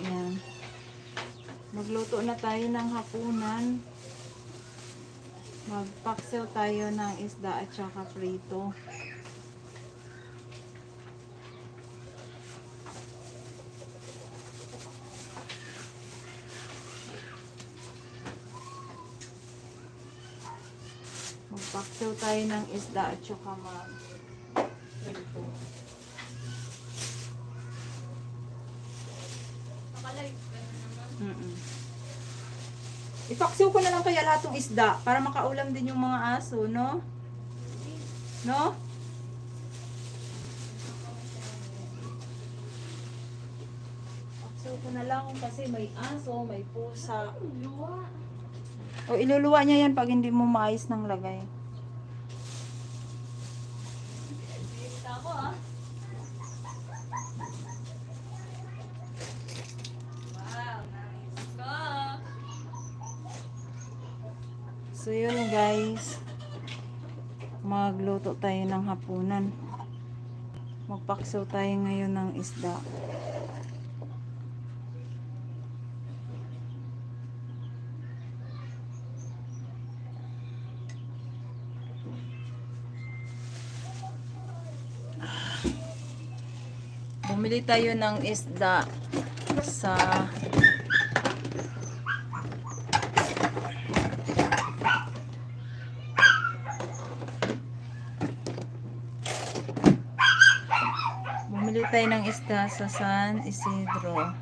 Ayan. Magluto na tayo ng hapunan. Magpaksaw tayo ng isda at saka prito. Magpaksaw tayo ng isda at saka mag prito. Mm-mm. Ipaksiw ko na lang kaya lahat ng isda para makaulam din yung mga aso, no? No? Paksiw ko na lang kasi may aso, may pusa. O iluluwa niya yan pag hindi mo maayos ng lagay. So yun guys. Magluto tayo ng hapunan. Magpaksaw tayo ngayon ng isda. Bumili tayo ng isda sa Bumili tayo ng isda sa San Isidro.